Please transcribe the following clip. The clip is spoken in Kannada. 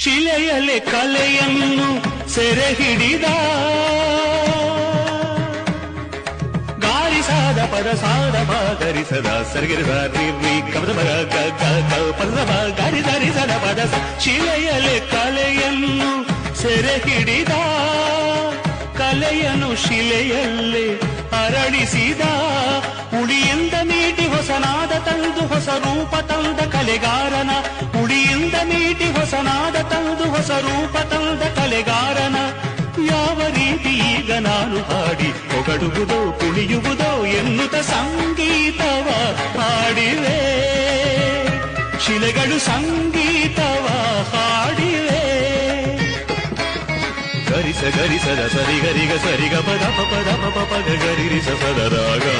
ಶಿಲೆಯಲೆ ಕಲೆಯನ್ನು ಸೆರೆ ಹಿಡಿದ ಗಾರಿಸಾದ ಪದ ಸಾದ ಪಾದರಿಸದ ಸರಿಗಿರಿಸ ನಿರ್ವಿ ಕಮದ ಗ ಪದ ಪದ. ಶಿಲೆಯಲೆ ಕಲೆಯನ್ನು ಸೆರೆ ಹಿಡಿದ ಕಲೆಯನ್ನು ಶಿಲೆಯಲ್ಲೇ ಅರಳಿಸಿದ ಉಳಿಯಿಂದ ನೀಡಿ ಹೊಸನಾದ ತಂದು ಹೊಸ ರೂಪ ತಂದ ಕಲೆಗಾರನ ಮೀಟಿ ಹೊಸನಾದ ತಂದು, ಹೊಸ ರೂಪ ತಂದ ಕಲೆಗಾರನ. ಯಾವ ರೀತಿ ಈಗ ನಾನು ಹಾಡಿ ಹೊಗಡುವುದೋ, ಕುಣಿಯುವುದೋ, ಎನ್ನುತ್ತ ಸಂಗೀತವ ಹಾಡಿವೆ. ಶಿಲೆಗಳು ಸಂಗೀತವ ಹಾಡಿವೆ. ಗರಿಸ ಗರಿಸದ ಸರಿ ಗರಿಗ ಸರಿಗ ಪದ ಪದ ಪದ ಗರಿರಿಸ ಸದ ರಾಗ